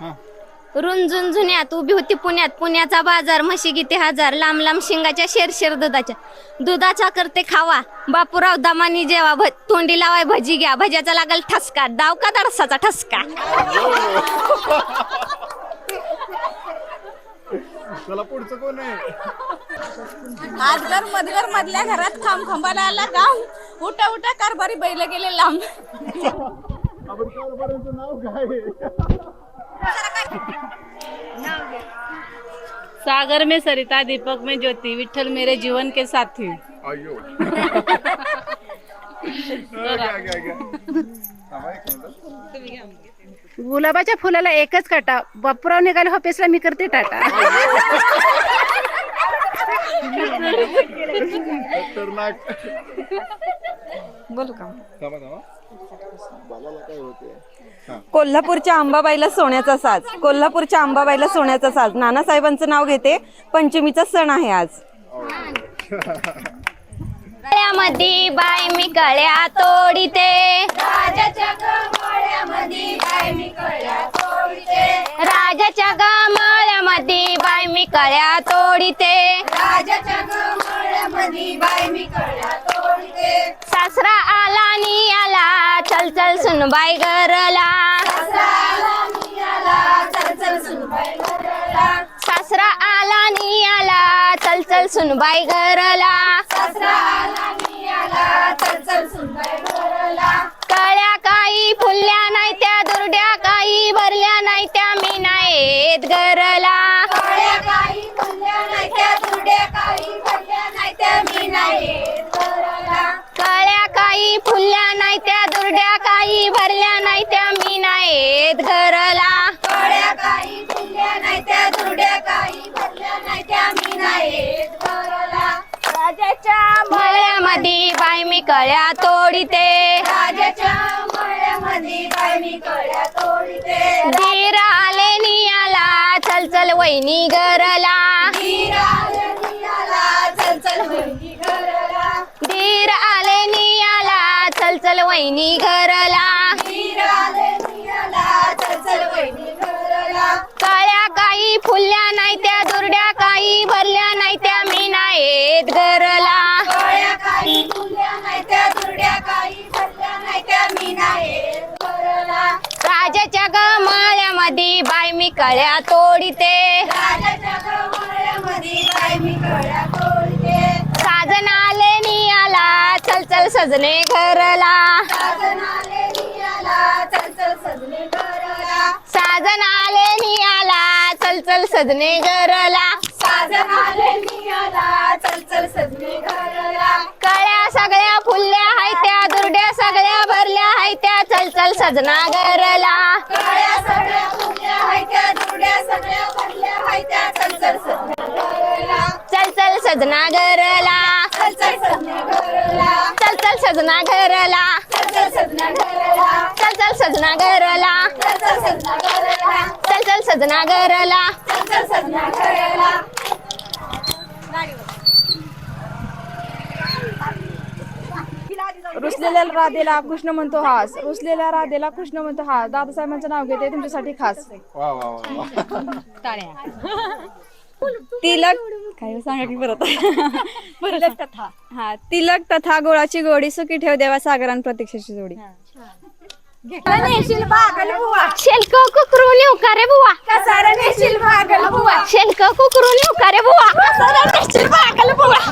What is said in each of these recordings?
हा. रुंजून जुन्यात उभी होती पुण्यात. पुण्याचा बाजार म्हशी किती हजार लांब लांब शिंगाच्या शेरशेर दुधाच्या. दुधाचा करते खावा. बापूराव दमानी जेवा भ तोंडी लावाय भजी घ्या. भज्याचा लागल ठसका. दाव का दरसाचा ठसका? चला पुढचं कोण आहे? आजगर मधगर मधल्या घरात खांब खांबाला आला काम उठा उठा कारभारी बैल गेले लांब. आपण नाव काय? सागर में सरिता दीपक में ज्योति विठल मेरे जीवन के साथी। अयो. गुलाबाच्या फुलाला एकच काटा. बापूराव निघाले ऑफिसला मी करते टाटा. बोलू का? थांबा थांबा. बालाला काय होते कोल्हापूरच्या आंबाबाईला सोन्याचा साज. कोल्हापूरच्या आंबाबाईला सोन्याचा साज. नानासाहेबांचं नाव घेते. पंचमीचा सण आहे आज. गळ्यामध्ये बाय मी कळ्या तोडीते. राजाच्या गमाळ्यामध्ये बाय मी कळ्या तोडीते. राजाच्या गमाळ्यामध्ये बाय मी कळ्या तोडीते. राजाच्या गमाळ्यामध्ये बाय मी कळ्या तोडीते. सासरा आला नी आला चल चल सुनबाई गरला सासरा आला नी आला चल चल सुनबाई गरला सासरा आला नी आला चल चल सुनबाई गरला सासरा आला नी आला चल चल सुनबाई गरला कळ्या काही फुलल्या नाही त्या दुर्ड्या काही भरल्या नाही त्या मी नाहीत गरला राजाच्या मळ्यामध्ये बाय मी कळ्या तोडीते. राजाच्या मळ्यामध्ये बाय मी कळ्या तोडीते. धीर आले नियाला चल चल वहिनी घरला. धीर आले नियाला चल चल वहिनी घरला. धीर आले नियाला चल चल वहिनी घरला. धीर आले नियाला चल चल वहिनी काही फुलल्या नाही त्या दुर्ड्या काही भरल्या नाही त्या मी नाहीत घरला. काळ्या काही फुलल्या नाही त्या दुर्ड्या काही भरल्या नाही त्या मी नाहीत घरला. राजाच्या गमाळ्यामध्ये बाय मी कळ्या तोडीते. राजाच्या गमाळ्यामध्ये बाय मी कळ्या तोडीते. साजन आले नियाला चल चल सजने घरला. साजन आले चल चल सजने घरला. साजन आले चल सजने नियाला चल चल सजने घरला. कळ्या सगळ्या फुलल्या हाय त्या दुर्ड्या सगळ्या भरल्या हाय त्या. चल चल सजना घरला. कळ्या सगळ्या फुलल्या दुर्ड्या सगळ्या भरल्या हाय त्या. चल चल सजना घरला. चल चल सजना घरला. चल चल सजना घरला. चल चल सजना घरला. चल चल सजना घरला. चल चल सजना घरला. चल चल सजना घरला. चल चल सजना घरला. चल चल सजना घरला. रुसलेल्या राधेला कृष्ण म्हणतो हास रुसलेल्या राधेला कृष्ण म्हणतो हास दादासाहेबांचं नाव घेते तुमच्यासाठी खास. वा वा वा वा. तिलक काय सांगा की परत? तिलक तथा हा तिलक तथा गोळाची गोडी सुखी ठेव देवा सागरान प्रतीक्षेची जोडी. शेल्क कुकरू नेऊ का रे बुवा? शेल्क कुकरू नेऊ का रे बुवा?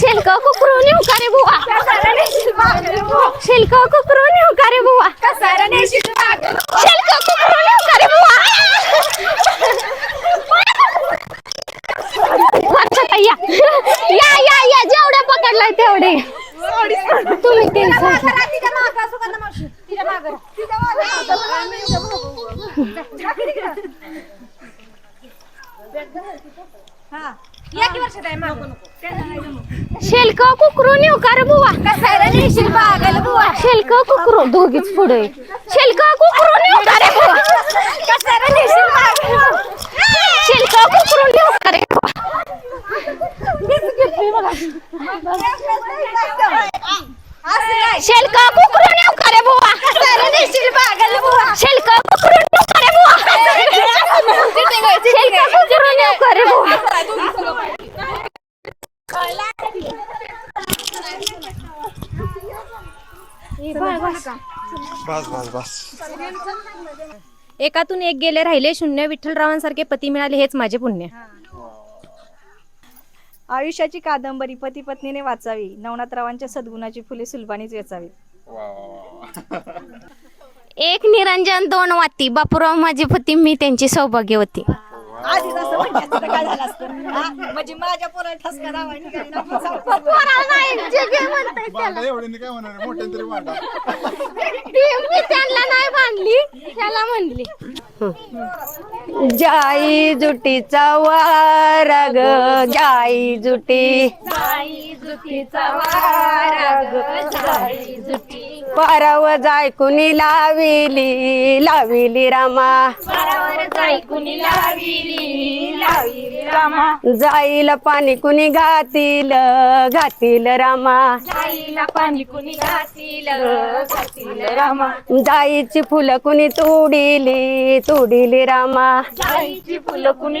शेल्क कुकरू नेऊ का रे बुवा? शेल्क कुकरू नेऊ का रे बुवा शेल्क कुकरू नेऊ का रे बुवा वाटतं या या या या जेवढे पकडलाय तेवढे तुम्ही तीन सांगा. शेल्क कुकरू नेऊ का रे बुवा? शेल्क कुकरू दोघीच पुढे. शेल्क कुकरू नेऊ का रे बुवा शेल्क कुकरू नेऊ का रे बुवा शेल्क कुकरू नेऊ का रे बुवा शेल्क कुकरू नेऊ का रे बुवा शेल्फ उचलून येऊ का रे बुवा? बस बस बस. एकातून एक गेले राहिले शून्य विठ्ठलरावांसारखे पती मिळाले हेच माझे पुण्य. आयुष्याची कादंबरी पती पत्नीने वाचावी. नवनाथरावांच्या सद्गुणाची फुले सुलभानीच वेचावी. वा वा वा एक निरंजन दोन वाती. बापूराव माझे पती मी त्यांची सौभाग्यवती. तर काय झालं असतं? हा? म्हणजे माझ्या पोराला ठसका लावायला निघाली ना, आपण सांगतो. भांडा एवढ्याने काय होणार आहे? मोठ्याने तरी भांडा मी त्यांना नाही बांधली त्याला म्हणली. जाई जुटीचा वारा ग जाई जुटी. पाराव जाय कुणी लाविली लाविली रामा. जाईल पाणी कुणी घातील घातील रामा. जाईची फुलं कुणी तोडिली तोडिली रामा. जाईचा हार कुणी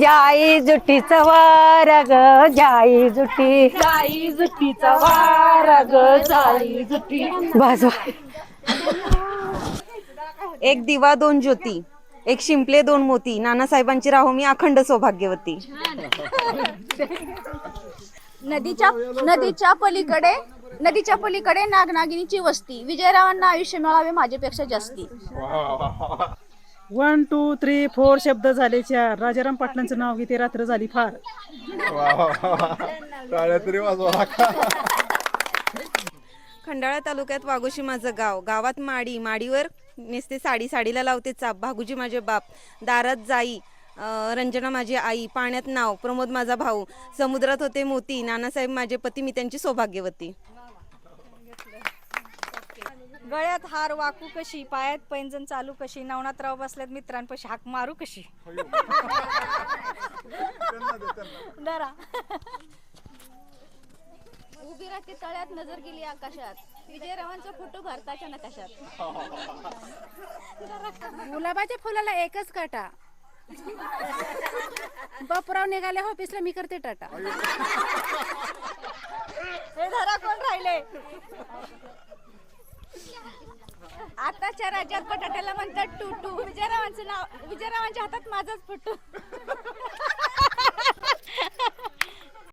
जाई जुटीचा वारा ग जाई जुटी. बस बस. एक दिवा दोन ज्योती. एक शिंपले दोन मोती. नानासाहेबांची राहो मी अखंड सौभाग्यवती. नदीच्या नदीच्या पलीकडे नदीच्या पलीकडे नागनागिनीची वस्ती. विजयरावांना आयुष्य मिळावे माझ्यापेक्षा जास्ती. वन टू थ्री फोर शब्द झाले चार राजाराम पाटलांचं नाव घेते. रात्र झाली फार. तरी वाजवा. खंडाळा तालुक्यात वाघोशी माझं गाव. गावात माडी. माडीवर नेसते साडी. साडीला लावते चाप. भागुजी माझे बाप. दारात जाई. अं, रंजना माझी आई. पाण्यात नाव. प्रमोद माझा भाऊ. समुद्रात होते मोती. नानासाहेब माझे पती. मी त्यांची सौभाग्यवती. गळ्यात हार वाकू कशी पायात पैंजण चालू कशी नवनाथराव बसल्यात मित्रांपाशी हाक मारू कशी? डरा उभी राहते तळ्यात नजर गेली आकाशात. विजयरावांचा फोटो भारताच्या नकाशात. गुलाबाच्या फुलाला एकच काटा. बापराव निघाले ऑफिसला मी करते टाटा. हे धरा कोण राहिले? आताच्या राज्यात बटाट्याला म्हणतात टू टू विजयरावांचं नाव विजयरावांच्या हातात माझाच फोटो.